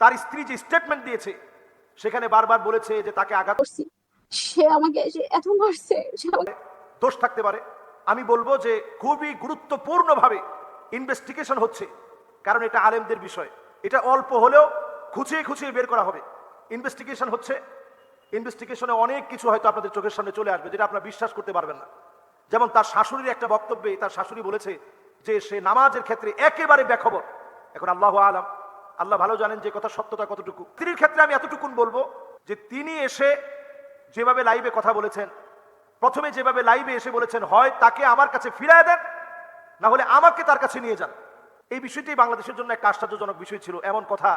তার স্ত্রী যে স্টেটমেন্ট দিয়েছে সেখানে বারবার বলেছে যে তাকে আঘাত করছি। সে আমাকে এসে এত মারছে সে আমাকে দোষ থাকতে পারে। আমি বলব যে খুবই গুরুত্বপূর্ণভাবে ইনভেস্টিগেশন হচ্ছে কারণ এটা আলেমদের বিষয়। এটা অল্প হলেও খুঁচিয়ে খুঁচিয়ে বের করা হবে। ইনভেস্টিগেশন হচ্ছে। ইনভেস্টিগেশনে অনেক কিছু হয়তো আপনাদের চোখের সামনে চলে আসবে যেটা আপনারা বিশ্বাস করতে পারবেন না। যেমন তার শাশুড়ির একটা বক্তব্যে তার শাশুড়ি বলেছে যে সে নামাজের ক্ষেত্রে একেবারে বেখবর। এখন আল্লাহ আলাম আল্লাহ ভালো জানেন যে কথা সত্যতা কতটুকু। স্ত্রীর ক্ষেত্রে আমি এতটুকুন বলব যে তিনি এসে যেভাবে লাইভে কথা বলেছেন, প্রথমে যেভাবে লাইভে এসে বলেছেন, হয় তাকে আমার কাছে ফিরায় দেন, না হলে আমাকে তার কাছে নিয়ে যান। এই বিষয়টি বাংলাদেশের জন্য একটা আশ্চর্যজনক বিষয় ছিল। এমন কথা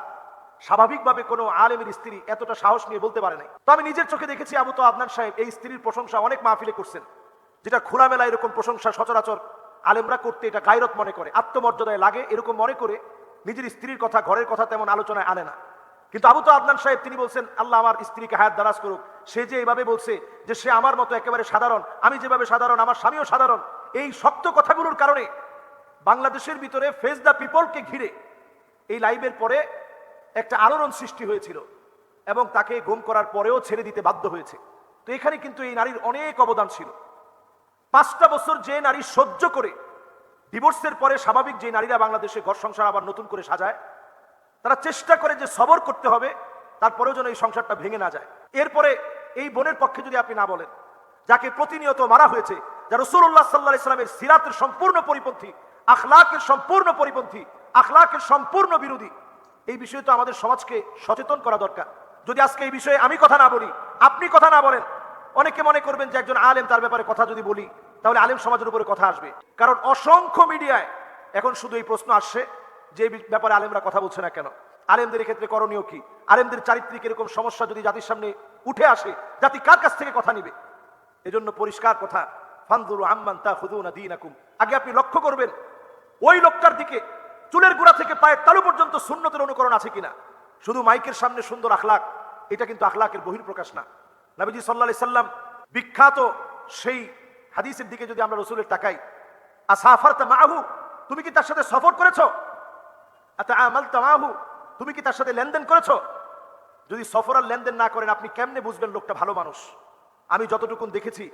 স্বাভাবিকভাবে কোনো আলেমের স্ত্রী এতটা সাহস নিয়ে বলতে পারে নাই। তো আমি নিজের চোখে দেখেছি আবু তো আদনান সাহেব এই স্ত্রীর প্রশংসা অনেক মাহফিলে করছেন, যেটা খোলামেলা এরকম প্রশংসা সচরাচর আলেমরা করতে এটা গায়রত মনে করে, আত্মমর্যাদায় লাগে এরকম মনে করে। নিজের স্ত্রীর কথা, ঘরের কথা তেমন আলোচনায় আনে না। কিন্তু আবু তো আদনান সাহেব, তিনি বলছেন, আল্লাহ আমার স্ত্রীকে হায়াত দারাজ করুক। সে যে এইভাবে বলছে যে সে আমার মতো একেবারে সাধারণ, আমি যেভাবে সাধারণ, আমার স্বামীও সাধারণ, এই শক্ত কথাগুলোর কারণে বাংলাদেশের ভিতরে ফেস দ্য পিপলকে ঘিরে এই লাইভের পরে একটা আলোড়ন সৃষ্টি হয়েছিল এবং তাকে গুম করার পরেও ছেড়ে দিতে বাধ্য হয়েছে। তো এখানে কিন্তু এই নারীর অনেক অবদান ছিল। পাঁচটা বছর যে নারী সহ্য করে ডিভোর্সের পরে স্বাভাবিক যে নারীরা বাংলাদেশে ঘর সংসার আবার নতুন করে সাজায়, তারা চেষ্টা করে যে সবর করতে হবে, তারপরেও যেন এই সংসারটা ভেঙে না যায়। এরপরে এই বোনের পক্ষে যদি আপনি না বলেন, যাকে প্রতিনিয়ত মারা হয়েছে, যা রসুল্লাহ সাল্লাহ ইসলামের সিরাতের সম্পূর্ণ পরিপন্থী, আখলাকের সম্পূর্ণ পরিপন্থী, আখলাকের সম্পূর্ণ বিরোধী, এই বিষয়ে তো আমাদের সমাজকে সচেতন করা দরকার। যদি আজকে এই বিষয়ে আমি কথা না বলি, আপনি কথা না বলেন, অনেকে মনে করবেন যে একজন আলেম তার ব্যাপারে কথা যদি বলি তাহলে আলেম সমাজের উপরে কথা আসবে। কারণ অসংখ্য মিডিয়ায় এখন শুধু এই প্রশ্ন আসছে, যে ব্যাপারে আলেমরা কথা বলছে না কেন? আলেমদের ক্ষেত্রে করণীয় কি? আলেমদের চারিত্রিক এরকম সমস্যা যদি জাতির সামনে উঠে আসে, জাতি কার কাছ থেকে কথা নিবে? এজন্য পরিষ্কার কথা ফান্দুরু আম্মান তা খুদুনা দিনাকুম। আগে আপনি লক্ষ্য করবেন, ওই লোকটার দিকে চুলের গোড়া থেকে পায়ের তালু পর্যন্ত সুন্নতের অনুকরণ আছে কিনা? শুধু মাইকের সামনে সুন্দর আখলাক এটা কিন্তু আখলাকের বহির্প্রকাশ না। নবীজি সাল্লাহ সাল্লাম বিখ্যাত সেই হাদিসের দিকে যদি আমরা রসুলের তাকাই আসাফার মাহু তুমি কি তার সাথে সফর করেছ? আমাল তামাহু তুমি কি তার সাথে লেনদেন করেছ? যদি সফর আর লেনদেন না করেন, আপনি কেমনে বুঝবেন লোকটা ভালো মানুষ? আমি যতটুকুন দেখেছি,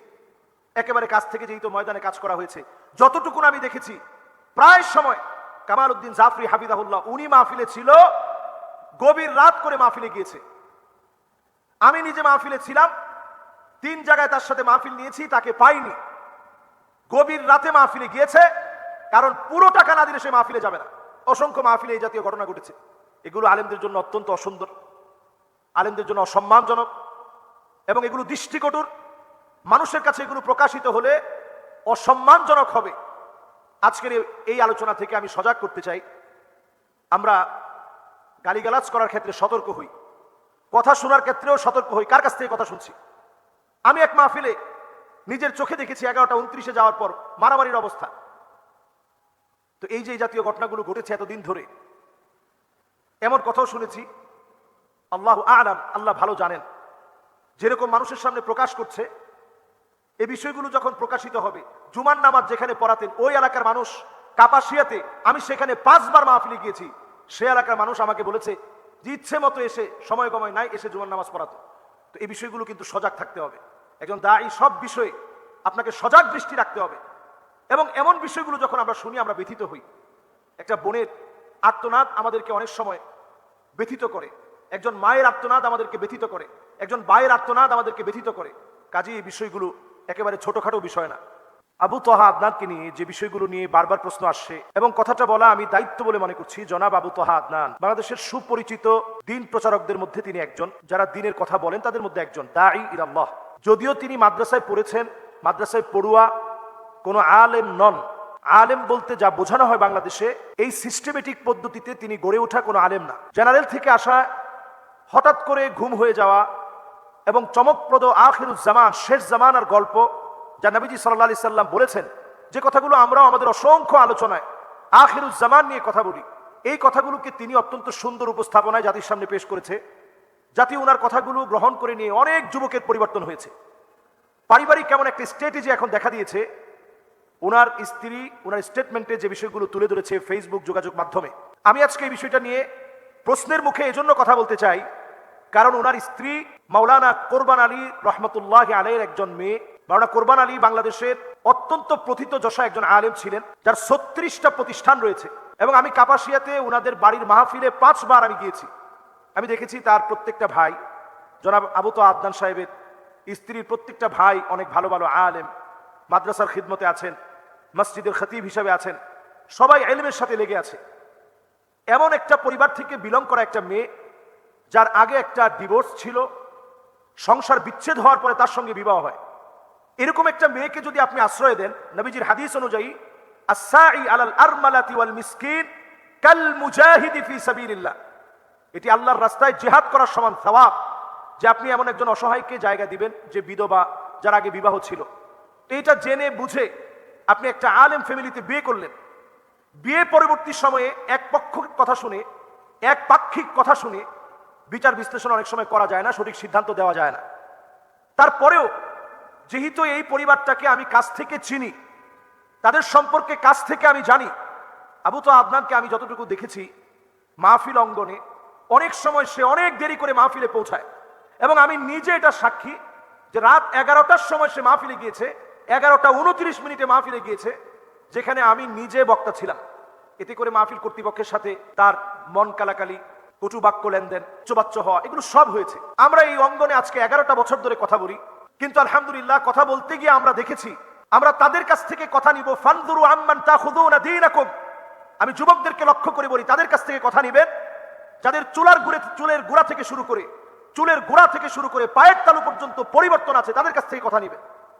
একেবারে কাছ থেকে যেহেতু ময়দানে কাজ করা হয়েছে, যতটুকুন আমি দেখেছি, প্রায় সময় কামাল উদ্দিন জাফরি হাফিদাহুল্লাহ উনি মাহফিলে ছিল, গভীর রাত করে মাহফিলে গিয়েছে। আমি নিজে মাহফিলে ছিলাম, তিন জায়গায় তার সাথে মাহফিল নিয়েছি, তাকে পাইনি। গভীর রাতে মাহফিলে গিয়েছে, কারণ পুরো টাকা না দিলে সে মাহফিলে যাবে না। অসংখ্য মাহফিলে এই জাতীয় ঘটনা ঘটেছে। এগুলো আলেমদের জন্য অত্যন্ত অসুন্দর, আলেমদের জন্য অসম্মানজনক, এবং এগুলো দৃষ্টিকটুর। মানুষের কাছে এগুলো প্রকাশিত হলে অসম্মানজনক হবে। আজকের এই আলোচনা থেকে আমি সজাগ করতে চাই। আমরা গালিগালাজ করার ক্ষেত্রে সতর্ক হই। কথা শোনার ক্ষেত্রেও সতর্ক হই। কার কাছ থেকে কথা শুনছি? আমি এক মাহফিলে নিজের চোখে দেখেছি এগারোটা উনত্রিশে যাওয়ার পর মারামারির অবস্থা। তো এই যে জাতীয় ঘটনাগুলো ঘটেছে এতদিন ধরে, এমন কথাও শুনেছি, আল্লাহ আলাম, আল্লাহ ভালো জানেন। যেরকম মানুষের সামনে প্রকাশ করছে এই বিষয়গুলো যখন প্রকাশিত হবে, জুমার নামাজ যেখানে পড়াতেন, ওই এলাকার মানুষ কাপাসিয়াতে, আমি সেখানে পাঁচবার মাহফিলে গিয়েছি, সে এলাকার মানুষ আমাকে বলেছে, যে ইচ্ছে মতো এসে সময় কময় নাই, এসে জুমার নামাজ পড়াতো। তো এই বিষয়গুলো কিন্তু সজাগ থাকতে হবে। একজন দায়ী, সব বিষয়ে আপনাকে সজাগ দৃষ্টি রাখতে হবে। এবং এমন বিষয়গুলো যখন আমরা শুনি, আমরা ব্যথিত হই। একটা বোনের আত্মনাদ আমাদেরকে অনেক সময় ব্যথিত করে। একজন মায়ের আত্মনাদ আমাদেরকে ব্যথিত করে। একজন ভাইয়ের আত্মনাদ আমাদেরকে ব্যথিত করে। কাজে এই বিষয়গুলো একেবারে ছোটোখাটো বিষয় না। আবু তহা আদনানকে নিয়ে যে বিষয়গুলো নিয়ে বারবার প্রশ্ন আসছে এবং কথাটা বলা আমি দায়িত্ব বলে মনে করছি, জনাব আবু তহা আদনান। বাংলাদেশের সুপরিচিত দিন প্রচারকদের মধ্যে তিনি একজন। যারা দিনের কথা বলেন, তাদের মধ্যে একজন। দাঈ ইরাল্লাহ যদিও তিনি মাদ্রাসায় পড়েছেন, মাদ্রাসায় পড়ুয়া কোনো আলেম নন। আলেম বলতে যা বোঝানো হয় বাংলাদেশে, এই সিস্টেমেটিক পদ্ধতিতে তিনি গড়ে ওঠা কোনো আলেম না। জেনারেল থেকে আসা, হঠাৎ করে ঘুম হয়ে যাওয়া এবং চমকপ্রদ আখিরুজ্জামান, শেষ জামানার গল্প যা নবীজি সাল্লাহ আলি সাল্লাম বলেছেন, যে কথাগুলো আমরাও আমাদের অসংখ্য আলোচনায় আখিরুজ্জামান নিয়ে কথা বলি। এই কথাগুলোকে তিনি অত্যন্ত সুন্দর উপস্থাপনায় জাতির সামনে পেশ করেছে। জাতি ওনার কথাগুলো গ্রহণ করে নিয়ে অনেক যুবকের পরিবর্তন হয়েছে। পারিবারিক কেমন একটা স্ট্র্যাটেজি এখন দেখা দিয়েছে। ওনার স্ত্রী ওনার স্টেটমেন্টে যে বিষয়গুলো তুলে ধরেছে ফেসবুক যোগাযোগ মাধ্যমে। আমি আজকে এই বিষয়টা নিয়ে প্রশ্নের মুখে এজন্য কথা বলতে চাই, কারণ ওনার স্ত্রী মাওলানা কোরবান আলী রহমতুল্লাহ আলের একজন মেয়ে মাওলানা কোরবান আলী বাংলাদেশের অত্যন্ত প্রথিত যশা একজন আলেম ছিলেন, যার ছত্রিশটা প্রতিষ্ঠান রয়েছে। এবং আমি কাপাসিয়াতে ওনাদের বাড়ির মাহফিলে পাঁচবার আমি গিয়েছি। আমি দেখেছি তার প্রত্যেকটা ভাই, জনাব আবু তো আদনান সাহেবের স্ত্রীর প্রত্যেকটা ভাই অনেক ভালো ভালো আলেম, মাদ্রাসার খিদমতে আছেন, মসজিদের খতিব হিসাবে আছেন, সবাই এলমের সাথে লেগে আছে। এমন একটা পরিবার থেকে বিলং করা একটা মেয়ে, যার আগে একটা ডিভোর্স ছিল, সংসার বিচ্ছেদ হওয়ার পরে তার সঙ্গে বিবাহ হয়। এরকম একটা মেয়েকে যদি আপনি আশ্রয় দেন, নবীজির হাদিস অনুযায়ী আসাই আলাল আরমালাতি ওয়াল মিসকিন কাল মুজাহিদি ফি সাবিলিল্লাহ। এটি আল্লাহর রাস্তায় জেহাদ করার সমান সওয়াব, যে আপনি এমন একজন অসহায়কে জায়গা দিবেন, যে বিধবা যার আগে বিবাহ ছিল। এইটা জেনে বুঝে আপনি একটা আলেম ফ্যামিলিতে বিয়ে করলেন। বিয়ে পরবর্তী সময়ে এক পক্ষ কথা শুনে, এক পাক্ষিক কথা শুনে বিচার বিশ্লেষণ অনেক সময় করা যায় না, সঠিক সিদ্ধান্ত দেওয়া যায় না। তারপরেও যেহেতু এই পরিবারটাকে আমি কাছ থেকে চিনি, তাদের সম্পর্কে কাছ থেকে আমি জানি। আবু তো আদনানকে আমি যতটুকু দেখেছি, মাহফিল অঙ্গনে অনেক সময় সে অনেক দেরি করে মাহফিলে পৌঁছায়। এবং আমি নিজে এটা সাক্ষী যে রাত এগারোটার সময় সে মাহফিলে গিয়েছে, এগারোটা উনত্রিশ মিনিটে মাহফিলে গিয়েছে, যেখানে আমি নিজে বক্তা ছিলাম। এতে করে মাহফিল কর্তৃপক্ষের সাথে তার মন কালাকালি, কটু বাক্য লেনদেন, চোবাচ্চ হওয়া, এগুলো সব হয়েছে। আমরা এই অঙ্গনে আজকে এগারোটা বছর ধরে কথা বলি। কিন্তু আলহামদুলিল্লাহ কথা বলতে গিয়ে আমরা দেখেছি, আমরা তাদের কাছ থেকে কথা নিব ফানদুরু আম্মান আমি যুবকদেরকে লক্ষ্য করে বলি, তাদের কাছ থেকে কথা নিবেন। যাদের চুলার গুড়ে, চুলের গোড়া থেকে শুরু করে, চুলের গোড়া থেকে শুরু করে পায়ের তালু পর্যন্ত পরিবর্তন আছে, তাদের কাছ থেকে কথা নিবেন।